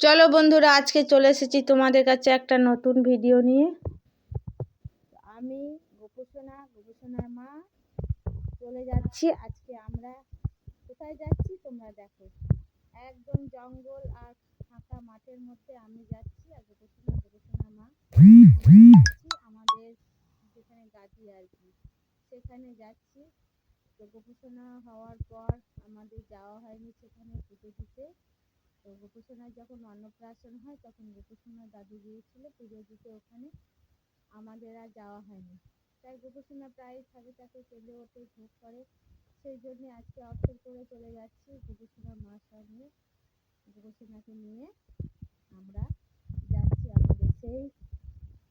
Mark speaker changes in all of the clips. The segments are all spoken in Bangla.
Speaker 1: চলো বন্ধুরা, আজকে চলে এসেছি তোমাদের কাছে একটা নতুন ভিডিও নিয়ে। আমি গোপুসোনা, গোপুসোনার মা, চলে যাচ্ছি। আজকে আমরা কোথায় যাচ্ছি তোমরা দেখো। একদম জঙ্গল আর ফাঁকা মাঠের মধ্যে আমি যাচ্ছি আর গোপুসোনা, গোপুসোনার মা। আমাদের যেখানে গাছি আর কি, সেখানে যাচ্ছি। তো গোপুসোনা হওয়ার পর আমাদের যাওয়া হয়নি সেখানে পুজো দিতে। তো গোপুসোনার যখন অন্নপ্রাশন হয়, তখন গোপুসোনার দাদু গিয়েছিল পুজো দিতে ওখানে। আমাদের আর যাওয়া হয়নি। তাই গোপুসোনা প্রায় থাকে, তাকে কেঁদে ওঠে ভোগ করে। সেই জন্য আজকে অবসর করে চলে যাচ্ছি গোপুসোনার মার সঙ্গে। গোপুসোনাকে নিয়ে আমরা যাচ্ছি আমাদের সেই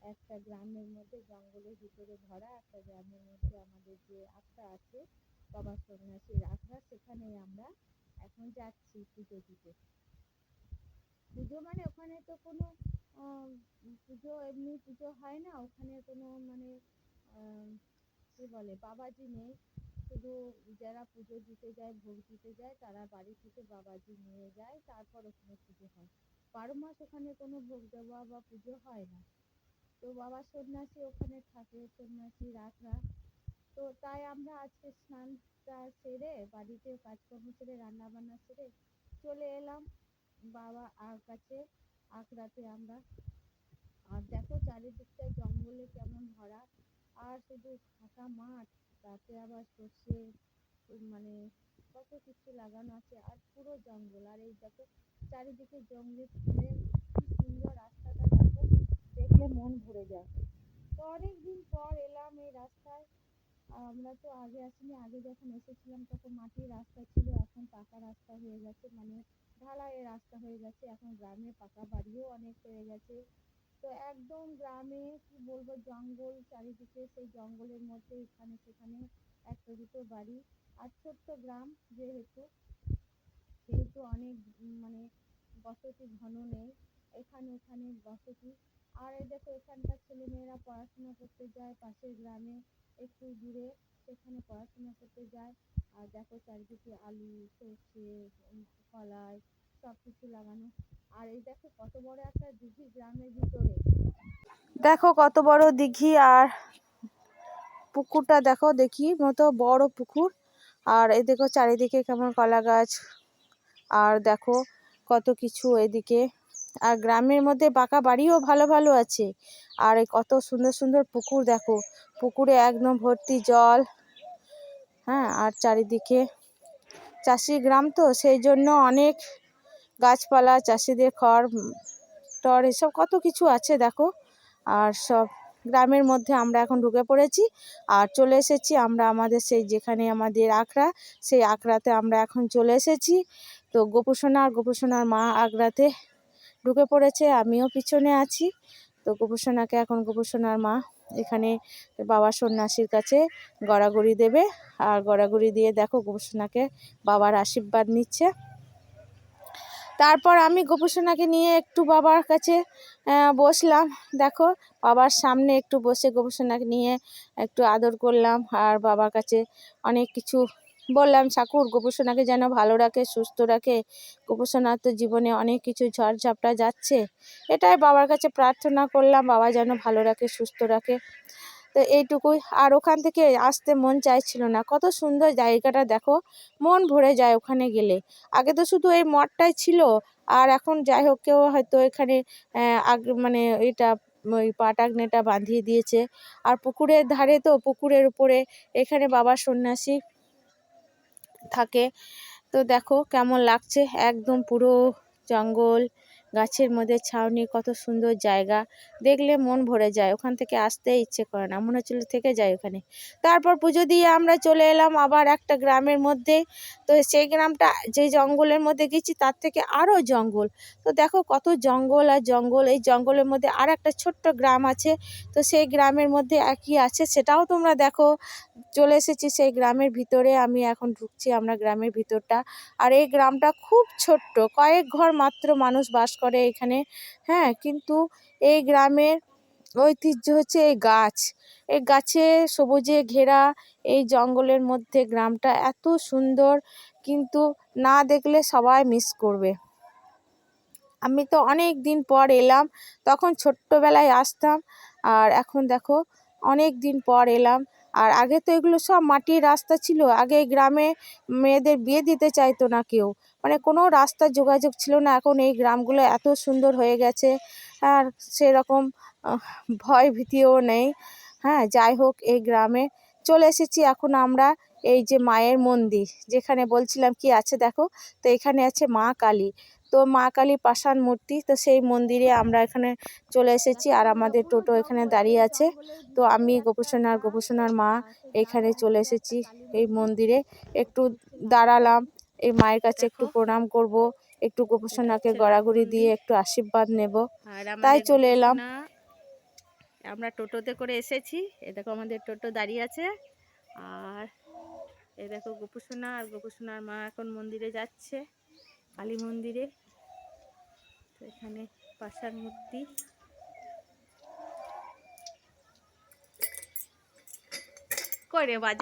Speaker 1: একটা গ্রামের মধ্যে, জঙ্গলের ভিতরে ভরা একটা গ্রামের মধ্যে আমাদের যে আখড়া আছে, বাবা সন্ন্যাসীর আখড়া সেখানে আমরা এখন যাচ্ছি পুজো দিতে। পুজো মানে ওখানে তো কোনো পুজো, এমনি পুজো হয় না। ওখানে কোনো মানে কী বলে, বাবাজি নেই। শুধু যারা পুজো দিতে যায়, ভোগ দিতে যায়, তারা বাড়ি থেকে বাবাজি নিয়ে যায়, তারপর ওখানে পুজো হয়। বারো মাস ওখানে কোনো ভোগ দেওয়া বা পুজো হয় না। তো বাবা সন্ন্যাসী ওখানে থাকে, সন্ন্যাসী রাখরা তো তাই আমরা আজকে স্নানটা সেরে, বাড়িতে কাজকর্ম সেরে, রান্নাবান্না সেরে চলে এলাম। বাবা আর কাছে আখড়াতে আমরা। আর দেখো চারিদিকটা জঙ্গলে কেমন ভরা। আর শুধু ফাঁকা মাঠ তাতে আবার সর্ষে মানে কত কিছু লাগানো আছে, আর পুরো জঙ্গল। আর এই দেখো চারিদিকে জঙ্গলের ফুলের কি সুন্দর রাস্তাটা দেখো দেখলে মন ভরে যায়। অনেক দিন পর এলাম এই রাস্তায়। আমরা তো আগে আসিনি, আগে যখন এসেছিলাম তখন মাটির রাস্তা ছিল, এখন পাকা রাস্তা হয়ে গেছে মানে ঢালাইয়ের রাস্তা হয়ে গেছে। এখন গ্রামে পাকা বাড়িও অনেক হয়ে গেছে। তো একদম গ্রামে, কি বলব, জঙ্গল চারিদিকে, সেই জঙ্গলের মধ্যে এখানে সেখানে একটা দুটো বাড়ি আর ছোট্ট গ্রাম যেহেতু, সেহেতু অনেক মানে বসতি ঘন নেই। এখানে ওখানে বসতি। আর এই দেখো, এখানকার ছেলেমেয়েরা পড়াশোনা করতে যায় পাশের গ্রামে, একটু দূরে সেখানে পড়াশোনা করতে যায়। আর দেখো চারিদিকে আলু, সর্ষে কলাই সব কিছু লাগানো। আর এই দেখো কত বড় একটা দিঘি গ্রামের ভিতরে। দেখো কত বড় দিঘি আর পুকুরটা দেখো দেখি মতো বড় পুকুর। আর এই দেখো চারিদিকে কেমন কলা গাছ। আর দেখো কত কিছু এদিকে। আর গ্রামের মধ্যে পাকা বাড়িও ভালো ভালো আছে। আর কত সুন্দর সুন্দর পুকুর দেখো। পুকুরে একদম ভর্তি জল। হ্যাঁ আর চারিদিকে চাষি গ্রাম তো, সেই জন্য অনেক গাছপালা, চাষিদের খড়, টর এসব কত কিছু আছে দেখো। আর সব গ্রামের মধ্যে আমরা এখন ঢুকে পড়েছি। আর চলে এসেছি আমরা আমাদের সেই যেখানে আমাদের আখড়া, সেই আখড়াতে আমরা এখন চলে এসেছি। তো গোপুসোনা আর গোপুসোনার মা আগ্রাতে ঢুকে পড়েছে, আমিও পিছনে আছি। তো গোপুসোনাকে এখন গোপুসোনার মা এখানে বাবা সন্ন্যাসীর কাছে গড়াগড়ি দেবে। আর গড়াগড়ি দিয়ে দেখো গোপসোনাকে বাবার আশীর্বাদ নিচ্ছে। তারপর আমি গোপসোনাকে নিয়ে একটু বাবার কাছে বসলাম। দেখো বাবার সামনে একটু বসে গোপসোনাকে নিয়ে একটু আদর করলাম। আর বাবার কাছে অনেক কিছু বললাম, ঠাকুর, গোপুসোনাকে যেন ভালো রাখে, সুস্থ রাখে। গোপুসোনার তো জীবনে অনেক কিছু ঝড় ঝাপটা যাচ্ছে। এটাই বাবার কাছে প্রার্থনা করলাম, বাবা যেন ভালো রাখে, সুস্থ রাখে। তো এইটুকুই। আর ওখান থেকে আসতে মন চাইছিল না। কত সুন্দর জায়গাটা, দেখো, মন ভরে যায় ওখানে গেলে। আগে তো শুধু এই মঠটাই ছিল, আর এখন যাই হোক, কেউ হয়তো এখানে মানে এটা, ওই পাটাগ্নেটা বাঁধিয়ে দিয়েছে। আর পুকুরের ধারে তো পুকুরের উপরে, এখানে বাবা সন্ন্যাসী থাকে। তো দেখো কেমন লাগছে? একদম পুরো জঙ্গল, গাছের মধ্যে ছাউনি, কত সুন্দর জায়গা। দেখলে মন ভরে যায়, ওখান থেকে আসতে ইচ্ছে করে না, মনে হচ্ছিল থেকে যায় ওখানে। তারপর পুজো দিয়ে আমরা চলে এলাম আবার একটা গ্রামের মধ্যে। তো সেই গ্রামটা যে জঙ্গলের মধ্যে গেছি তার থেকে আরও জঙ্গল। তো দেখো কত জঙ্গল আর জঙ্গল, এই জঙ্গলের মধ্যে আর একটা ছোট্ট গ্রাম আছে। তো সেই গ্রামের মধ্যে একই আছে, সেটাও তোমরা দেখো। চলে এসেছি সেই গ্রামের ভিতরে, আমি এখন ঢুকছি আমরা গ্রামের ভিতরটা। আর এই গ্রামটা খুব ছোট্ট, কয়েক ঘর মাত্র মানুষ বাস করে এখানে হ্যাঁ? কিন্তু এই গ্রামের ঐতিহ্য হচ্ছে এই গাছ। এই গাছে সবুজে ঘেরা এই জঙ্গলের মধ্যে গ্রামটা এত সুন্দর, কিন্তু না দেখলে সবাই মিস করবে। আমি তো অনেক দিন পর এলাম, তখন ছোট্টবেলায় আসতাম, আর এখন দেখো, অনেক দিন পর এলাম। আর আগে তো এগুলো সব মাটির রাস্তা ছিল, আগে এই গ্রামে মেয়েদের বিয়ে দিতে চাইতো না কেউ। মানে কোনো রাস্তার যোগাযোগ ছিল না, এখন এই গ্রামগুলো এত সুন্দর হয়ে গেছে। আর সেরকম ভয় ভীতিও নেই। হ্যাঁ যাই হোক, এই গ্রামে চলে এসেছি। এখন আমরা এই যে মায়ের মন্দির, যেখানে বলছিলাম কি আছে দেখো? তো এখানে আছে মা কালী। তো মা কালী পাষাণ মূর্তি তো সেই মন্দিরে আমরা এখানে চলে এসেছি আর আমাদের টোটো এখানে দাঁড়িয়ে আছে। তো আমি গোপসোনার গোপসোনার মা এখানে চলে এসেছি এই মন্দিরে। একটু দাঁড়ালাম এই মায়ের কাছে একটু প্রণাম করব একটু গোপসোনাকে গড়াগড়ি দিয়ে একটু আশীর্বাদ নেব। তাই চলে এলাম। আমরা টোটোতে করে এসেছি। এ দেখো আমাদের টোটো দাঁড়িয়ে আছে। আর এ দেখো গোপুসোনা আর গোপুসোনার মা এখন মন্দিরে যাচ্ছে। কালী মন্দিরে তো এখানে পাশার মূর্তি।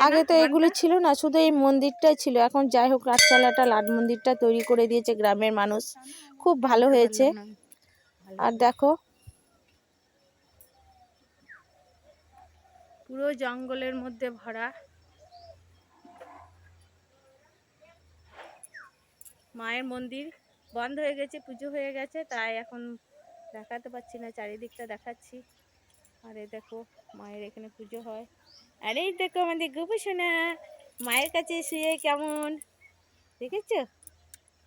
Speaker 1: আগে তো এগুলো ছিল না শুধু এই মন্দিরটাই ছিল। এখন যাই হোক রাতচালাটা লাট মন্দিরটা তৈরি করে দিয়েছে গ্রামের মানুষ। খুব ভালো হয়েছে। আর দেখো। পুরো জঙ্গলের মধ্যে ভরা। মায়ের মন্দির বন্ধ হয়ে গেছে পুজো হয়ে গেছে তাই এখন দেখাতে পাচ্ছি না চারিদিকটা দেখাচ্ছি। আর এই দেখো মায়ের এখানে পুজো হয়। আর এই দেখো আমাদের গোপুসোনা মায়ের কাছে শুয়ে কেমন? দেখেছ?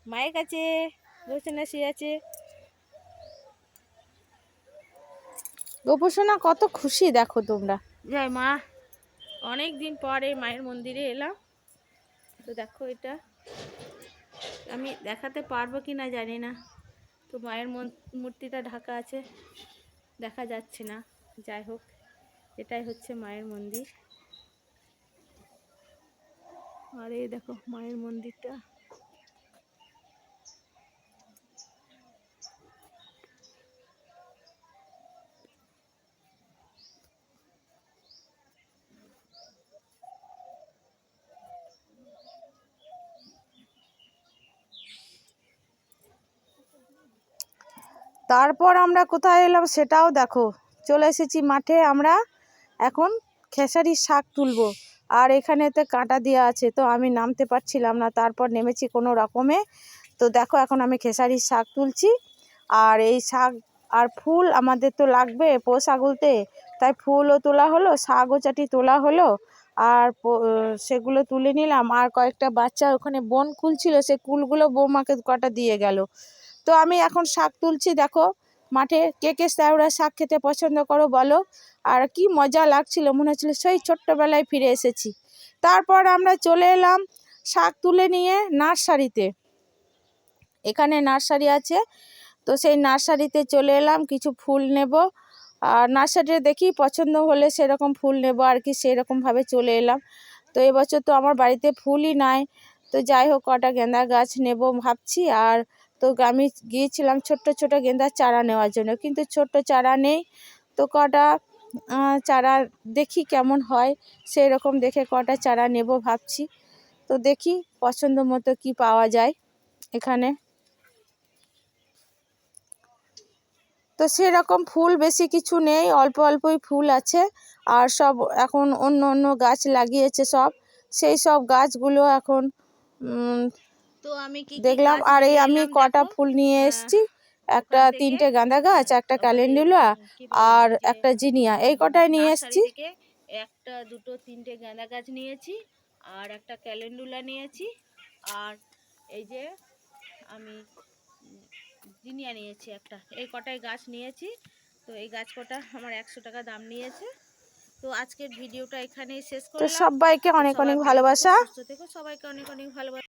Speaker 1: মায়ের কাছে গোপুসোনা শুয়ে আছে। গোপুসোনা কত খুশি দেখো তোমরা। জয় মা অনেক দিন পরে মায়ের মন্দিরে এলাম। তো দেখো এটা। আমি দেখাতে পারব কি না জানি না। তো মায়ের মূর্তিটা ঢাকা আছে, দেখা যাচ্ছে না। যাই হোক, এটাই হচ্ছে মায়ের মন্দির। আর এই দেখো, মায়ের মন্দিরটা। তারপর আমরা কোথায় এলাম সেটাও দেখো। চলে এসেছি মাঠে, আমরা এখন খেসারির শাক তুলবো। আর এখানেতে কাঁটা দেওয়া আছে, তো আমি নামতে পারছিলাম না, তারপর নেমেছি কোনো রকমে। তো দেখো, এখন আমি খেসারির শাক তুলছি। আর এই শাক আর ফুল আমাদের তো লাগবে পোষ আগুলতে, তাই ফুলও তোলা হলো, শাকও চাটি তোলা হলো। আর সেগুলো তুলে নিলাম। আর কয়েকটা বাচ্চা ওখানে বন খুলছিল, সে কুলগুলো বৌমাকে কটা দিয়ে গেল। তো আমি এখন শাক তুলছি, দেখো। মাঠে কে কে স্যাওড়া শাক খেতে পছন্দ করো বলো। আর কি মজা লাগছিল, মনে হচ্ছিল সেই ছোট্টবেলায় ফিরে এসেছি। তারপর আমরা চলে এলাম শাক তুলে নিয়ে নার্সারিতে। এখানে নার্সারি আছে, তো সেই নার্সারিতে চলে এলাম, কিছু ফুল নেব। আর নার্সারিতে দেখি পছন্দ হলে সেরকম ফুল নেব, আর কি সেরকমভাবে চলে এলাম। তো এবছর তো আমার বাড়িতে ফুলই নাই, তো যাই হোক, কটা গেঁদা গাছ নেব ভাবছি। আর তো আমি গিয়েছিলাম ছোট্ট ছোট গেঁদার চারা নেওয়ার জন্য। কিন্তু ছোট্ট চারা নেই তো কটা চারা দেখি কেমন হয় সেই রকম দেখে কটা চারা নেব ভাবছি। তো দেখি পছন্দ মতো কি পাওয়া যায় এখানে। তো সেরকম ফুল বেশি কিছু নেই, অল্প অল্পই ফুল আছে। আর সব এখন অন্য অন্য গাছ লাগিয়েছে সব। সেই সব গাছগুলো এখন
Speaker 2: তো আমি কি
Speaker 1: দেখলাম আর এই আমি কটা ফুল নিয়ে
Speaker 2: আহ,
Speaker 1: এসেছি। একটা তিনটে গাঁদা গাছ একটা ক্যালেন্ডুলা আর একটা জিনিয়া। এই কটাই নিয়ে এসেছি?
Speaker 2: একটা দুটো তিনটে গাঁদা গাছ নিয়েছি আর একটা ক্যালেন্ডুলা নিয়েছি আর এই যে আমি জিনিয়া নিয়েছি একটা। এই কটাই গাছ নিয়েছি। তো এই গাছ কটা আমার একশো টাকা দাম নিয়েছে। তো আজকের ভিডিওটা এখানেই শেষ করলাম।
Speaker 1: সবাইকে অনেক অনেক ভালোবাসা।
Speaker 2: সবাইকে অনেক অনেক ভালোবাসা।